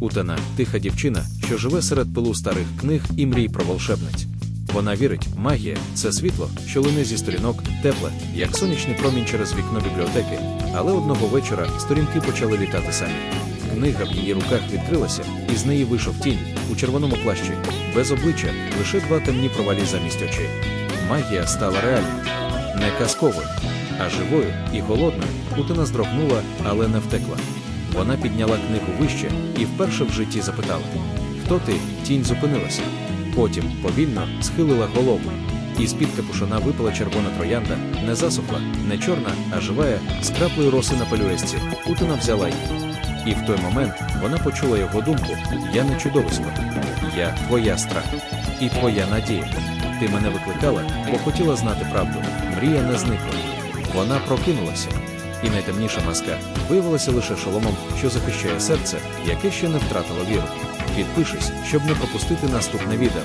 Утана тиха дівчина, що живе серед пилу старих книг і мрій про волшебниць. Вона вірить, магія це світло, що лине зі сторінок, тепле, як сонячний промінь через вікно бібліотеки. Але одного вечора сторінки почали літати самі. Книга в її руках відкрилася, і з неї вийшов тінь у червоному плащі, без обличчя, лише два темні провалі замість очей. Магія стала реальною, не казковою, а живою і голодною. Утина здрогнула, але не втекла. Вона підняла книгу вище і вперше в житті запитала: Хто ти? Тінь зупинилася. Потім повільно схилила голову. І з-під капушона випала червона троянда, не засохла, не чорна, а живая, з краплею роси на пелюстці. Утина взяла її. І в той момент вона почула його думку: Я не чудовисько, я твоя страх і твоя надія. Ти мене викликала, бо хотіла знати правду. Мрія не зникла. Вона прокинулася. І найтемніша маска виявилася лише шоломом, що захищає серце, яке ще не втратило віру. Підпишись, щоб не пропустити наступне відео.